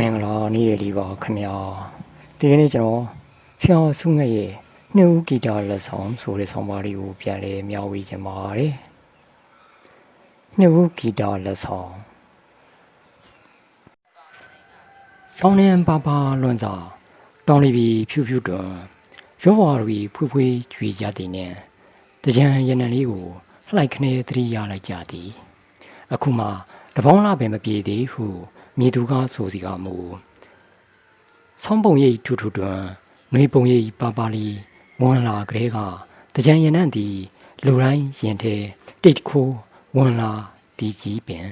မင်္ဂလာနေ့ရက်လေးပါခင်ဗျာဒီကနေ့ကျွန်တော်ဆရာဆုငှက်ရဲ့နှုတ်ဂီတလက်ဆောင်ဆိုတဲ့ဆောင်းပါးလေးကိုပြန်လဲမျှဝေခြင်းပါတယ်နှုတ်ဂီတလက်ဆောင်ဆောင်းနေပါပါလွန်စာတောင်းလီပြီးဖြူဖြူတွန်ရောဝါရီဖွေးဖွေးကြွေကြတဲ့နဲ့တကြံရနံလေးကိုလှိုက်ခနေသတိရလိုက်ကြသည် အခုမှတပေါင်းလာပင်မပြေသေးဟု မိသူကဆိုစီကမူဆောင်းပုံရိပ်ထူထူတွင်နှွေပုံရိပ်ပါပါလီမွန်လာကလေးကတကြံရနံ့သည်လူတိုင်းရင်ထဲတိတ်ခိုးဝင်လာဒီကြီးပင်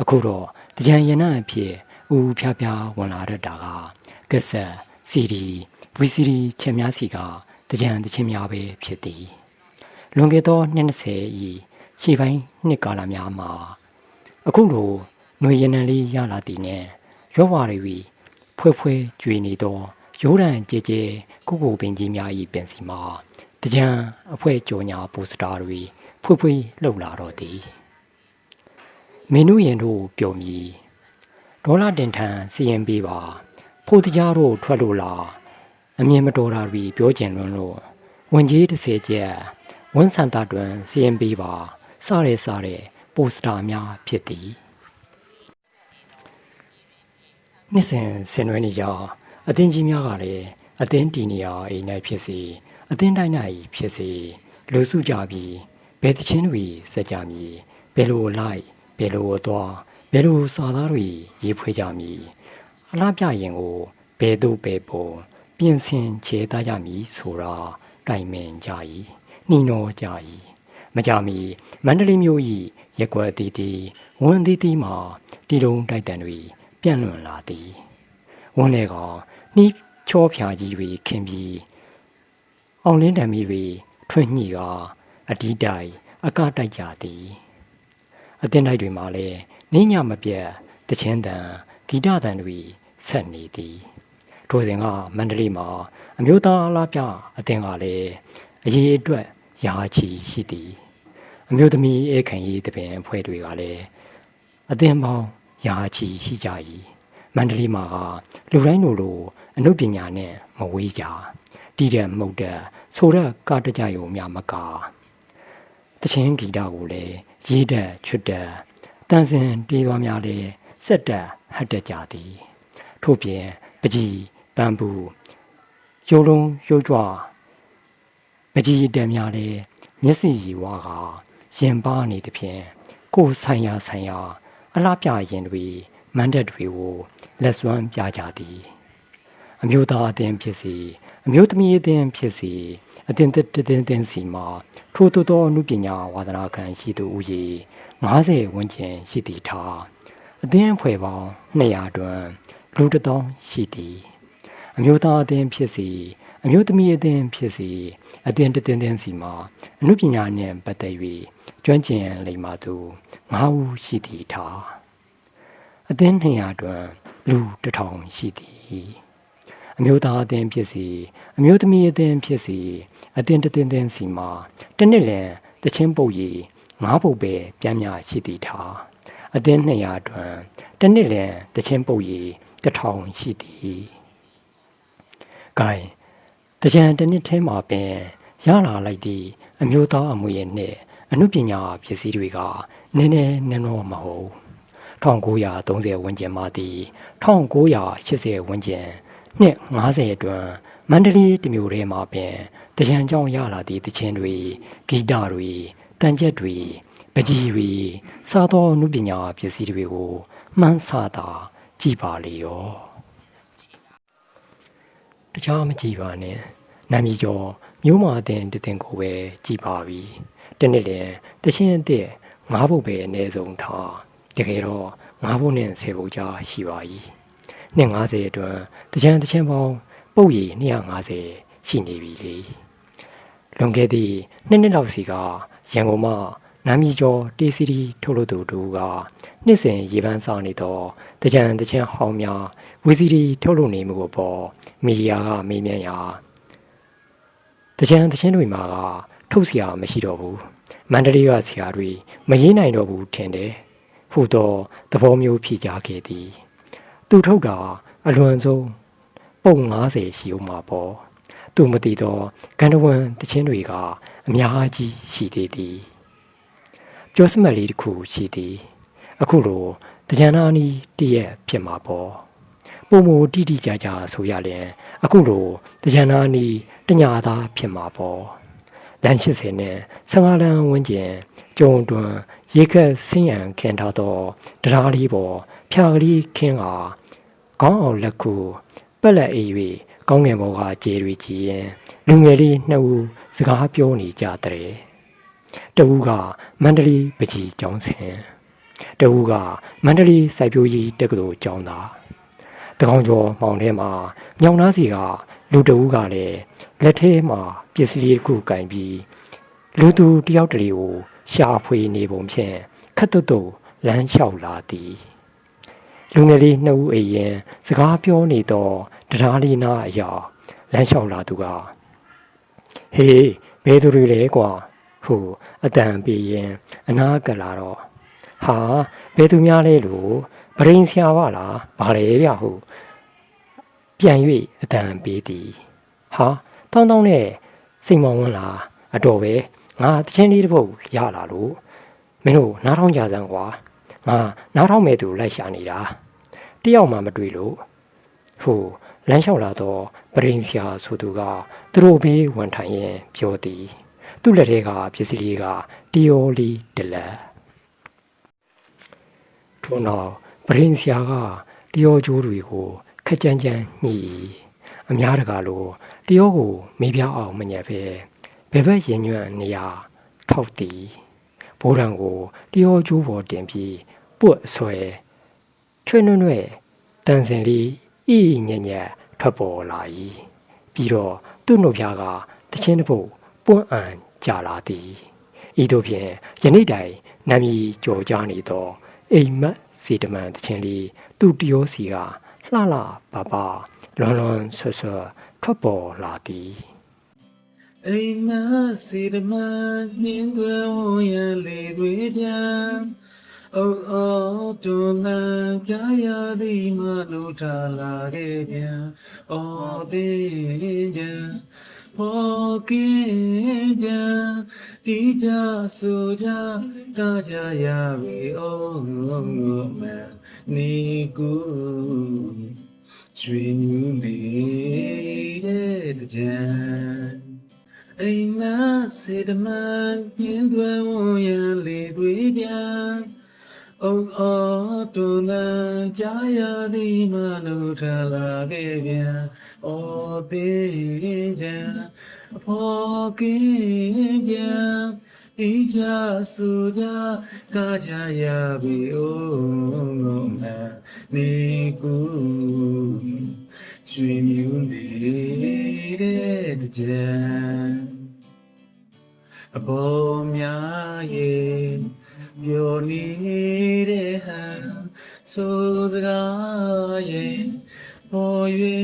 အခုတော့တကြံရနံ့အဖြစ်ဦးဖျားဖျားဝင်လာတတ်တာကကက်ဆက်စီဒီဗီစီဒီချက်များစီကတကြံတချင်းများပဲဖြစ်သည်လွန်ခဲ့သောနှစ်20ဤရှေ့ပိုင်းနှစ်ကာလများမှာအခုလို ຫນွေရနံလေးရလာသည်နဲ့ရောဝါရီဖွဲ့ဖွဲ့ကျွေနေသောရိုးရန်ကြဲကြဲကုကုပင်ကြီးများ၏ပင်စီမှာတကြံအဖွဲကြော်ညာပိုစတာတွေဖွဲ့ဖွဲ့လှုပ်လာတော့သည်မင်းတို့ရင်တို့ပျော်မြည်ဒေါ်လာတင်ထန်စီရင်ပေးပါဖို့တကြားတို့ထွက်လို့လားအမြင်မတော်တာတွေပြောကျင်လွန်းလို့ဝင်ကြီး30ကျက်ဝန်ဆန်တာတွင်စီရင်ပေးပါစရဲစရဲပိုစတာများဖြစ်သည် နှစ်စဉ်ဆင်နွှဲနေကြအသင်းကြီးများကလည်းအသင်းတီနေရာအိမ်၌ဖြစ်စေအသင်းတိုင်း၌ဖြစ်စေလူစုကြပြီးဘယ်တချင်းတွေစက်ကြမည်ဘယ်လိုလိုက်ဘယ်လိုသွားဘယ်လိုစာသားတွေရေးဖွဲ့ကြမည်အလားပြရင်ကိုဘယ်သို့ဘယ်ပုံပြင်ဆင်ခြေသားကြမည်ဆိုတာတိုင်ပင်ကြ၏နှီးနှောကြ၏မကြမီမန္တလေးမြို့၏ရက်ွက်တီတီဝန်တီတီမှာတီတုံတိုက်တန်တွေ ပြန့်လွင့်လာသည်ဝန်လေကနှီးချောဖြာကြီးတွေခင်ပြီးအောင်လင်းတံမီတွေထွန့်ညှိကအတီးတိုင်အကတိုက်ကြသည်အတင်းတိုက်တွေမှာလည်းနင်းညမပြတ်တချင်းတန်ဂီတတန်တွေဆက်နေသည်ထိုစဉ်ကမန္တလေးမှာအမျိုးသားအလားပြအတင်းကလည်းအရေးအတွက်ရာချီရှိသည်အမျိုးသမီးဧကန်ရေးတပင်အဖွဲ့တွေကလည်းအသင်းပေါင်း ရာချီရှိကြ၏မန္တလေးမှာကလူတိုင်းလိုလိုအနုပညာနဲ့မဝေးကြတီးတဲ့မှုတ်တဲ့ဆိုတဲ့ကားတကြရုံများမကတချင်းဂီတကိုလည်းရေးတဲ့ချွတ်တဲ့တန်စင်တီးသွားများလည်းစက်တက်ဟတ်တက်ကြသည်ထို့ပြင်ပကြီးပန်းပူရိုးလုံးရိုးကြွပကြီးတက်များလည်းမျက်စိရည်ဝါကရင်ပါနေသဖြင့်ကိုယ်ဆိုင်ရာဆိုင်ရာ အလားပြရင်တွေမန်တက်တွေကိုလက်စွမ်းပြကြသည် အမျိုးသားအသင်းဖြစ်စီအမျိုးသမီးအသင်းဖြစ်စီအသင်းတစ်တင်းတင်းစီမှာထိုးထိုးသောအမှုပညာဝါသနာခံရှိသူဦးရေ90ဝန်းကျင်ရှိသည်ထားအသင်းအဖွဲ့ပေါင်း200တွင်လူတစ်သောင်းရှိသည် အမျိုးသားအသင်းဖြစ်စီ အမျိုးသမီးအသင်းဖြစ်စီအသင်းတစ်တင်းတင်းစီမှာအမှုပညာနှင့်ပတ်သက်၍ကျွမ်းကျင်လိမ္မာသူ9ဦးရှိသည်ထားအသင်း200တွင်လူတစ်ထောင်ရှိသည်အမျိုးသားအသင်းဖြစ်စီအမျိုးသမီးအသင်းဖြစ်စီအသင်းတစ်တင်းတင်းစီမှာတစ်နှစ်လင်တချင်းပုတ်ရီငါးပုတ်ပဲပြန်များရှိသည်ထားအသင်း200တွင်တစ်နှစ်လင်တချင်းပုတ်ရီတစ်ထောင်ရှိသည်။ gain တကြံတစ်နှစ်ထဲမှာပင်ရလာလိုက်သည့်အမျိုးသားအမွေနှင့်အမှုပညာပစ္စည်းတွေကနည်းနည်းနည်းတော့မဟုတ်1930ဝန်းကျင်မှသည်1980ဝန်းကျင်နှစ်90အတွင်းမန္တလေးတမျိုးထဲမှာပင်တကြံကြောင်းရလာသည့်တခြင်းတွေဂီတတွေတန်ကြက်တွေပကြီးတွေစားသောအမှုပညာပစ္စည်းတွေကိုမှန်းဆတာကြည်ပါလေရော တခြားမကြည်ပါနဲ့နာမည်ကျော်မျိုးမာတင်တတင်ကိုပဲကြည်ပါပြီတနေ့လေတချင်းအစ်စ်ငါးဘုတ်ပဲအနည်းဆုံးထားတကယ်တော့ငါးဘုတ်နဲ့ဆယ်ဘုတ်ကြားရှိပါ၏နှစ်90အတွင်းတချမ်းတချမ်းပေါင်းပုတ်ရည်250ရှိနေပြီလေလွန်ခဲ့သည့်နှစ်နှစ်လောက်စီကရန်ကုန်မှ နာမည်ကျော်တေးစီတီထုတ်လို့သူတို့ကနှစ်စဉ်ရေပန်းစားနေတော့တကြံတချမ်းဟောင်းများဝီစီတီထုတ်လို့နေမှုပေါ်မီဒီယာကမေးမြန်းရာတကြံတချမ်းတွေမှာကထုတ်เสียမရှိတော့ဘူးမန္တလေးကဆရာတွေမရေးနိုင်တော့ဘူးထင်တယ်ဟူသောသဘောမျိုးဖြေကြခဲ့သည် သူထုတ်တာအလွန်ဆုံးပုံ90ရှိဦးမှာပေါ့သူမသိတော့ဂန္ဓဝန်တချင်းတွေကအများကြီးရှိသေးသည် ပြောစမှတ်လေးတစ်ခုရှိသည်အခုလိုတကြံနာနီတည့်ရက်ဖြစ်မှာပေါ့ပုံမတိတိကျကျဆိုရရင်အခုလိုတကြံနာနီတညာသားဖြစ်မှာပေါ့လမ်း80နဲ့15လမ်းဝန်းကျင်ကျုံတွင်ရေခက်ဆင်းရန်ခင်ထားသောတရားလေးပေါ်ဖြာကလေးခင်းကခေါင်းအောင်လက်ခုပက်လက်အေး၍ကောင်းငင်ဘောကကျေတွေကြည်ရင်လူငယ်လေးနှစ်ဦးစကားပြောနေကြတဲ့ တဦးကမန္တလေးပကြီးကျောင်းဆင်တဦးကမန္တလေးစိုက်ပျိုးရေးတက္ကသိုလ်ကျောင်းသားတကောင်ကျော်မောင်ထဲမှာမြောင်သားစီကလူတဦးကလည်းလက်ထဲမှာပစ္စည်းတစ်ခုကင်ပြီးလူသူတယောက်တည်းကိုရှာဖွေနေပုံဖြင့်ခတ်တုတ်တုတ်လမ်းလျှောက်လာသည်လူငယ်လေးနှစ်ဦးအိမ်ရင်စကားပြောနေတော့တရားလေးနာအရာလမ်းလျှောက်လာသူကဟေးဘယ်သူတွေလဲကွာ ဟုအတန်ပြေးရင်အနာကလာတော့ဟာဘယ်သူများလဲလို့ပရိန်ဆရာပါလားဗါလေဗျဟုပြန်၍အတန်ပြေးသည်ဟာတောင်းတောင်းနဲ့စိတ်မောင်းဝန်းလာအတော်ပဲငါတချင်းလေးတစ်ပုတ်ရလာလို့မင်းတို့နားထောင်ကြစမ်းကွာငါနားထောင်မဲ့သူလိုက်ရှာနေတာတယောက်မှမတွေ့လို့ဟိုလမ်းလျှောက်လာတော့ပရိန်ဆရာဆိုသူကသူတို့ဘေးဝန်ထိုင်ရင်ပြောသည် သူ့လက်ထဲကပစ္စည်းလေးကတီယိုလီတလက်ထို့နောက်ပရိန်ဆရာကတယောကျိုးတွေကိုခက်ကြမ်းကြမ်းညှိအများတကာလို့တယောကိုမေးပြအောင်မညက်ပဲဘယ်ဘက်ရင်ညွန့်နေရထောက်သည်ဘိုးရန်ကိုတယောကျိုးပေါ်တင်ပြီးပွတ်ဆွဲချွေနွဲ့နွဲ့တန်စင်လေးဤညံ့ညံ့ထွက်ပေါ်လာ၏ပြီးတော့သူ့နှုတ်ဖျားကတချင်းတစ်ပုတ်ပွန့်အံ ကြလာသည်ဤသို့ဖြင့်ယနေ့တိုင်နာမည်ကြော်ကြားနေသော အိမ်မက်စီတမန်တချင်းလေးသူ့တယောစီကလှလှပပလွန်လွန်ဆွဆွထွက်ပေါ်လာသည်အိမ်မစီတမနှင်းသွဲဝင်ရလေတွေပြန်အိုးအိုးတွန်လန်ကြာရသည်မလို့ထားလာခဲ့ပြန်အော်သေးကြဘောကင်း ပြန်ဒီကြဆိုကြတာကြရပြီအိုးငုံငုံမနေကူရွှေမြူးနေတဲ့ကြံအိမ်မစေတမန်ညင်းသွဲဝင်ရလေတွေပြန်အုတ်အော်တွန်တန်ကြာရသည်မလို့ထလာခဲ့ပြန်အော်သေးချင် အဖော်ကင်းပြန်ဒီကြဆူကြကားကြရပြီအိုးငုံမနေကူရွှေမြူးနေတဲ့ကြံအပေါ်များရဲ့ပြောနေတဲ့ဟန်ဆိုစကားရဲ့ပေါ်ရွေ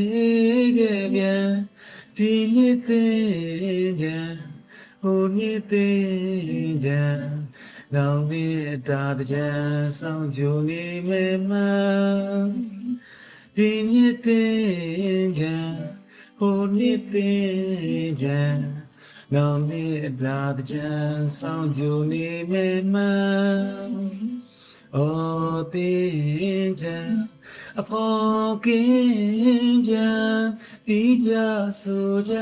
ခဲ့ပြန် ဒီနှစ်သိကြံဟိုနှစ်သိကြံနောင်နှစ်တာကြံဆောင်ကြနေမေမှန်ဒီနှစ်သိကြံဟိုနှစ်သိကြံနောင်နှစ်လာတဲ့ချမ်းဆောင်ကြနေမေမန်အော်တင်ချမ်း အဖော်ကင်းပြန်ဒီကြဆိုကြ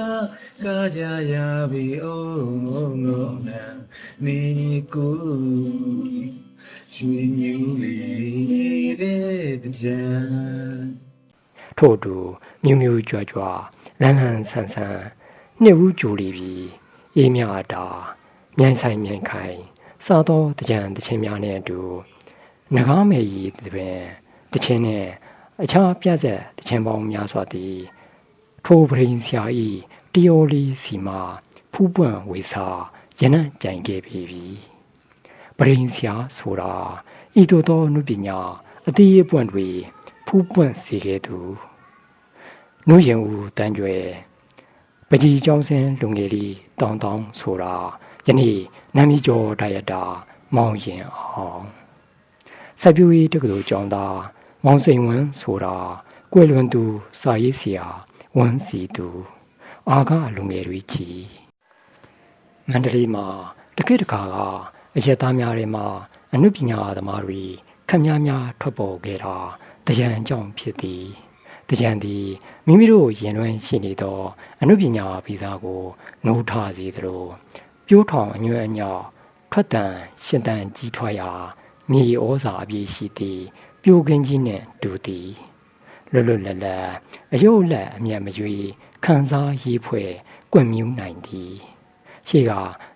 ကားကြရပြီအိုးငုံနံနေကူရွှေမြူးလေးတဲ့ချမ်းထို့အတူမြူးမြူးကြွားကြွားလန်းလန်းဆန်းဆန်းနှစ်ဦးကြိုလီပြီးအေးမြအတာမြိုင်ဆိုင်မြိုင်ခိုင်စားသောတကြံတချင်းများနဲ့အတူငကားမယ်ရီတပင် တချင်းနဲ့အခြားပြဆက်တချင်းပေါင်းများစွာသည်ထိုပရင်ဆရာဤတယောလီစီမာဖူးပွန့်ဝေစာရနံ့ကြိုင်ခဲ့ပြီပရင်ဆရာဆိုတာဤသို့သောအနုပညာအသေးအပွန့်တွေဖူးပွန့်စေခဲ့သူနုရင်ဦးတန်းကြွယ်ပကြီးကျောင်းစင်းလူငယ်လေးတောင်းတောင်းဆိုတာယနေ့နမီကျော်ဒါယတာမောင်ရင်အောင်စိုက်ပျိုးရေးတက္ကသိုလ်ကျောင်းသား မောင်စိန်ဝန်းဆိုတာကွယ်လွန်သူစာရေးဆရာဝန်းစီသူအာကလူငယ်တွေကြီးမန္တလေးမှာတကိတကာကအရက်သားများထဲမှာအနုပညာသမားတွေခက်များများထွက်ပေါ်ခဲ့တာတကြံကြောင့်ဖြစ်သည်တကြံသည်မိမိတို့ရင်တွင်ရှိနေသောအနုပညာဗီဇာကိုနှိုးထားစေသလိုပြိုးထောင်အညွန့်အညော့ထွက်တန်ရှင်တန်ကြီးထွားရာမြေဩဇာအပြည့်ရှိသည် ပြိုကင်းကြီးနှင့်တူသည်လွတ်လွတ်လပ်လပ်အယုတ်လက်အမျက်မရွေခံစားရေးဖွဲ့ကွင့်မြူးနိုင်သည်ရှိက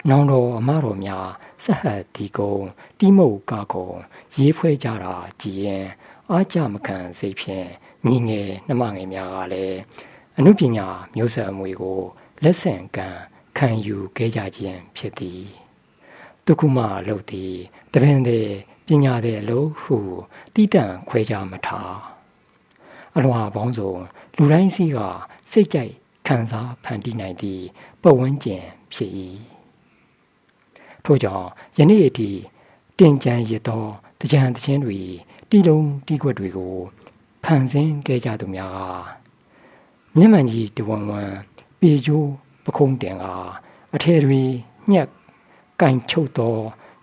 နောင်တော်အမတော်များဆက်ဟပ်ဒီကုံတိမုတ်ကာကုံရေးဖွဲ့ကြတာကြည်ရင်အားကြမခံစိတ်ဖြင့်ညီငယ်နှမငယ်များကလည်းအနုပညာမျိုးဆက်အမွေကိုလက်ဆင့်ကမ်းခံယူခဲ့ကြခြင်းဖြစ်သည်ဒုက္ခမလှုပ်သည်တပင်သည် ပညာသည်အလို့ဟုတိတန့်ခွဲကြမထားအလွာပေါင်းစုံလူတိုင်းစီကစိတ်ကြိုက်ခံစားဖန်တီးနိုင်သည့်ပတ်ဝန်းကျင်ဖြစ်၏ထို့ကြောင့်ယနေ့အထိတင်ကြံရသောတကြံတခြင်းတွေတီလုံးတီကွက်တွေကိုဖန်ဆင်းခဲ့ကြသူများကမျက်မှန်ကြီးတဝန်ဝန်ပေကျိုးပခုံးတင်ကအထည်တွေညက်ကင်ချုပ်သော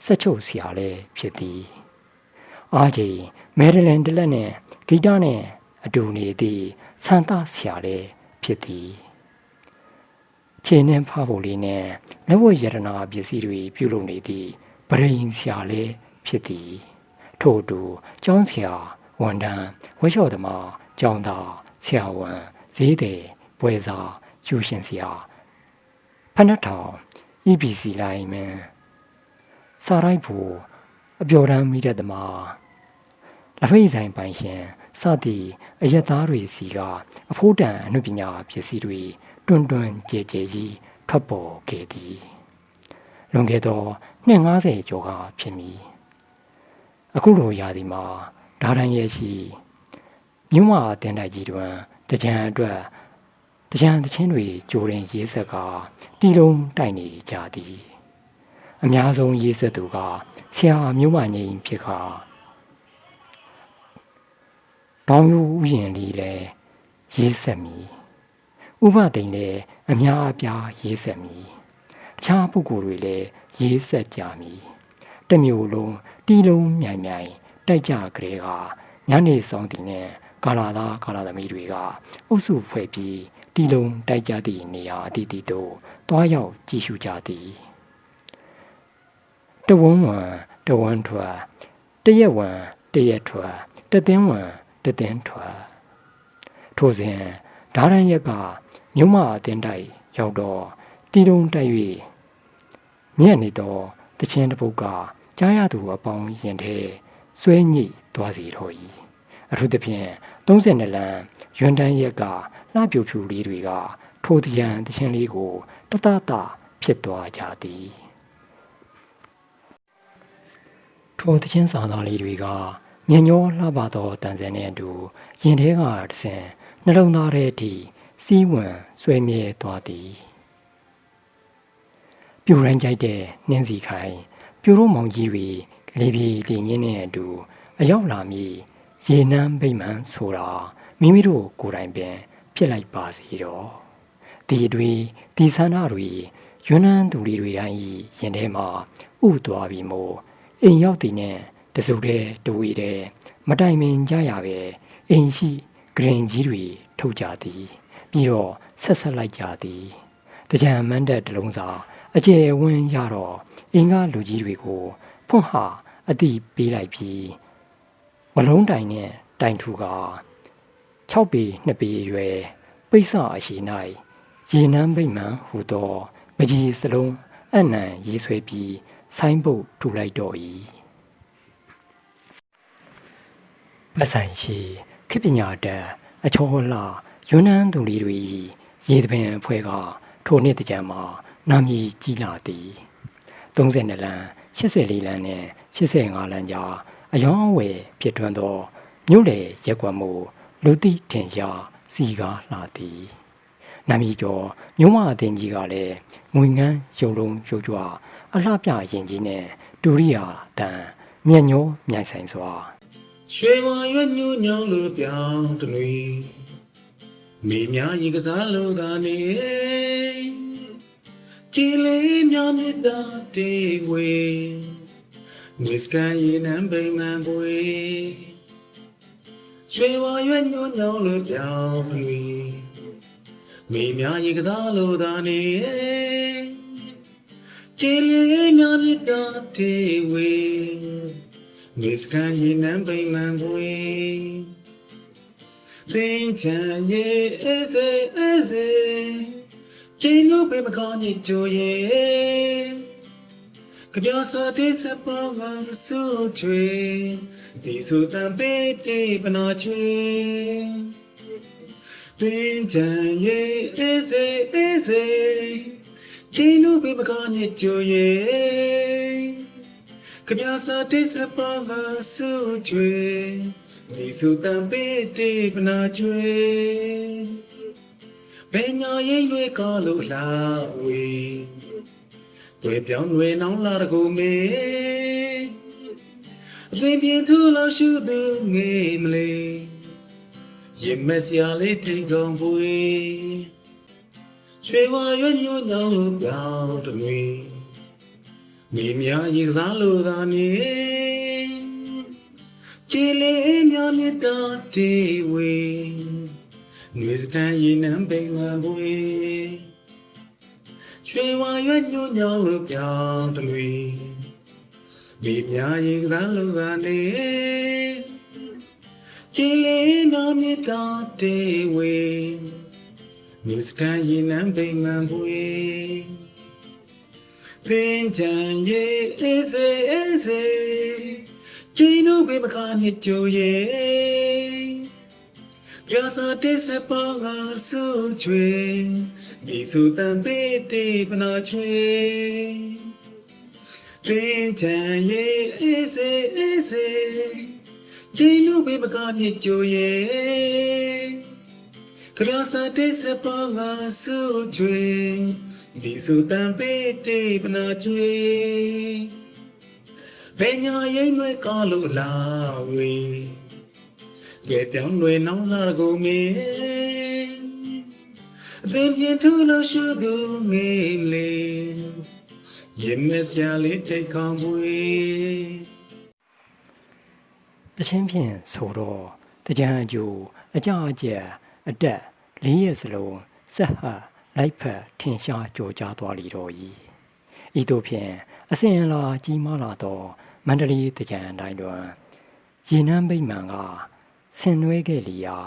ဆက်ချုပ်ဆရာလည်းဖြစ်သည်အားကြီးမယ်ဒလန်တလက်နဲ့ဂီတနဲ့အတူနေသည့်ဆန်တာဆရာလည်းဖြစ်သည်ခြေနှင်းဖဖို့လေးနဲ့လက်ဝတ်ရတနာပစ္စည်းတွေပြုလုပ်နေသည့်ပရိန်ဆရာလည်းဖြစ်သည်ထို့အတူကျောင်းဆရာဝန်တန်းဝက်လျှော့သမားကျောင်းသားဆရာဝန်ဈေးသည်ပွဲစားကျူရှင်ဆရာဖဏတ်ထောင် EBC လိုင်းမင်း စာရိုက်ဖို့အပျော်တမ်းမိတဲ့သမားလက်ဖိတ်ဆိုင်ပိုင်ရှင်စသည့်အယက်သားတွေစီကအဖိုးတန်အနုပညာပစ္စည်းတွေတွန်းတွန်းကြဲကြဲကြီးထွက်ပေါ်ခဲ့သည်လွန်ခဲ့သောနှစ်90ကျော်ကဖြစ်မည်အခုလိုရာသီမှာဓာရန်ရဲ့ရှိမြို့မအတင်တိုက်ကြီးတွင်တကြံအတွက်တကြံတချင်းတွေကြိုးရင်ရေးဆက်ကတီလုံးတိုက်နေကြသည် အများဆုံးရေးဆက်သူကဆရာမြို့မငိန်ဖြစ်ခါတောင်ယူဥယျင်လေးလည်းရေးဆက်မည်ဥပဒိန်လည်းအများအပြားရေးဆက်မည်အခြားပုဂ္ဂိုလ်တွေလည်းရေးဆက်ကြမည်တမျိုးလုံးတီလုံးမြိုင်မြိုင်တိုက်ကြကြတဲ့ကညနေဆောင်တင်နဲ့ကာလာသားကာလာသမီးတွေကအုပ်စုဖွဲ့ပြီးတီလုံးတိုက်ကြသည့်နေရာအသီးသီးတို့တွားရောက်ကြည့်ရှုကြသည် တဝန်းဝံတဝန်းထွာတရက်ဝံတရက်ထွာတသင်းဝံတသင်းထွာထို့စဉ်ဓာရန်ရက်ကမြုံမအတင်းတိုက်ရောက်တော့တီတုံတိုက်၍ညံ့နေတော့တချင်းတစ်ပုတ်ကကြားရသူအပေါင်းရင်ထဲဆွဲညိသွားစီတော့၏အထူးသဖြင့်32လမ်းရွန်တန်းရက်ကလှပြူဖြူလေးတွေကထိုတရံတချင်းလေးကိုတတတဖြစ်သွားကြသည် ထိုတချင်းစာသားလေးတွေကညညောလှပသောတန်စင်နဲ့အတူရင်ထဲကတဆင်နှလုံးသားထဲအထိစီးဝင်ဆွဲမြဲသွားသည်ပြူရန်ကြိုက်တဲ့နှင်းစီခိုင်ပြူတို့မောင်ကြီးတွေလေပြေလေညင်းနဲ့အတူအရောက်လာမည်ရေနမ်းဗိမ္မာန်ဆိုတာမိမိတို့ကိုယ်တိုင်ပင်ဖြစ်လိုက်ပါစေတော့ဒီတွေဒီဆန္ဒတွေယွန်းနန်းသူတွေတိုင်းဤရင်ထဲမှာဥသွားပြီးမို့ အိမ်ရောက်တည်နဲ့တစုတဲ့တဝီတဲ့မတိုင်မင်ကြရပဲအိမ်ရှိဂရင်ကြီးတွေထုတ်ကြသည် ပြီးတော့ဆက်ဆက်လိုက်ကြသည်တကြံမန်းတဲ့တလုံးစာအကျယ်ဝန်းရတော့အင်္ဂါလူကြီးတွေကိုဖွင့်ဟာအတိပေးလိုက်ပြီးမလုံးတိုင်နဲ့တိုင်ထူက6ပေ2ပေအရွယ်ပိဿအရှိ၌ရေနမ်းဗိမ္မာန်ဟူသောပကြီးစလုံးအနံရေးဆွဲပြီး ဆိုင်းပုတ်ထူလိုက်တော့၏ပဆိုင်ရှိခိပညာတအချောလှယွန်းနန်းသူလေးတွေရေသပင်အဖွဲ့ကထိုနှစ်တကြံမှာနာမည်ကြီးလာသည်32လမ်း84လမ်းနဲ့85လမ်းကြားအယောင်းအဝယ်ဖြစ်ထွန်းသောမြို့လေရက်ကွက်မှုလူသိထင်ရှားစီကားလာသည်နာမည်ကျော်မြို့မအတင်းကြီးကလည်းငွေငန်းရုံလုံးရုပ်ကြွ အလှပြရင်ကြီးနဲ့ဒူရိယာတန်ညံ့ညောမြိုင်ဆိုင်စွာရွှေဝါရွက်ညူညောင်းလို့ပြောင်းတလွေမိများရေကစားလို့သာနေကြည်လေးများမြတ်တာတေဝေမစ္စကန်ရေနံပိန်မှန်ပွေရွှေဝါရွက်ညူညောင်းလို့ပြောင်းတလွေမိများရေကစားလို့သာနေ ကြည်လေးများမြတ်တာတေဝေ Miss can you number man boy သင်ချင်ရဲ့အေးစေအေးစေချင်းလို့ပဲမကောင်းညကြိုရဲ့ကြပြစားတဲ့စပေါ်ကဆူချွေဒီဆိုတန်ပေးတဲ့ပနာချွေသင်ချင်ရဲ့အေးစေအေးစေ ချင်းလို့ပဲမကောင်းညကြိုရဲ့ကပြာစာတိစပါကဆူချွေဒီစုတံပေတေပနာချွေဘယ်ညာရိတ်တွေကလို့လာဝေတွေ့ပြောင်းတွေနောင်လာတကူမေအသိပြင်းထူလို့ရှုသူငေးမလေးရင်မစရာလေးထိန်ကုန်ပွေ ရွှေဝါရွညို့ညောင်းလို့ပြောင်းတမီမြေများရေစားလို့သာနေကြည်လေးများမြတ်တာတေဝေငွေစကန်ရေနံပိန်ဝဘွေရွှေဝါရွညို့ညောင်းလို့ပြောင်းတလွေမြေများရေစားလို့သာနေကြည်လေးများမြတ်တာတေဝေ ငွေစကန်ရေနံပိန်ဝဘွေပင်ချန်ရဲ့အေးစေအေးစေကျင်းတို့ဘေမခါနှစ်ကြိုရဲ့ပြာစာတဲ့စပါကဆူချွေဒီစုတန်ပေးတေပနာချွေပင်ချန်ရဲ့အေးစေအေးစေကျင်းတို့ဘေမခါနှစ်ကြိုရဲ့ ကရာစာတဲ့စပါကဆူချွေဒီစုတန်ပေးတေပနာချွေဘယ်ညာရိမ့်ွယ်ကားလို့လာဝေကဲပြောင်းတွေနောင်လာကုန်မေအသင်ပြင်းထူလို့ရှုသူငေးလေရင်မစရာလေးတိတ်ခေါင်ပွေတချင်းဖြင့်ဆိုတော့တကြံအကျိုးအကြအကျက် အတက်လေးရက်စလုံးဆက်ဟလိုက်ဖက်ထင်ရှားကြော်ကြားသွားလီတော်၏ဤသို့ဖြင့်အစဉ်အလာကြီးမားလာသောမန္တလေးတကြံတိုင်းတွင်ရေနမ်းဗိမှန်ကဆင်နွှဲခဲ့လီယာ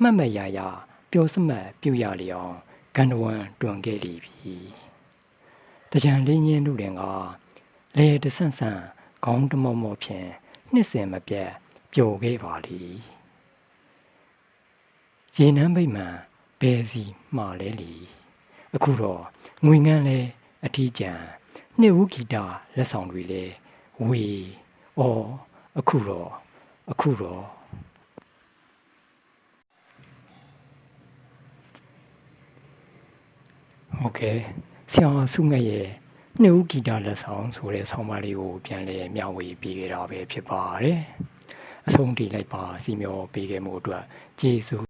မှတ်မရရပျော်စမတ်ပြုရလျောင်းဂန္ဓဝံတွန်ခဲ့လီပြီတကြံလေးညင်းတို့တွင်ကလေတဆန့်ဆန့်ခေါင်းတမော့မော့ဖြင့်နှစ်စင်မပြတ်ပျော်ခဲ့ပါလိ ရေနမ်းဗိမှန်ဘယ်စီမှာလဲလီအခုတော့ငွေငန်းလဲအထီးကျန်နှစ်ဦးဂီတာလက်ဆောင်တွေလဲဝေအော်အခုတော့အခုတော့โอเคဆရာစုငက်ရဲ့နှစ်ဦးဂီတာလက်ဆောင်ဆိုတဲ့ဆောင်းပါးလေးကိုပြန်လဲမျှဝေပေးခဲ့တာပဲဖြစ်ပါတယ်အဆုံးထိလိုက်ပါစီမျောပေးခဲ့မှုအတွက်ကျေးဇူး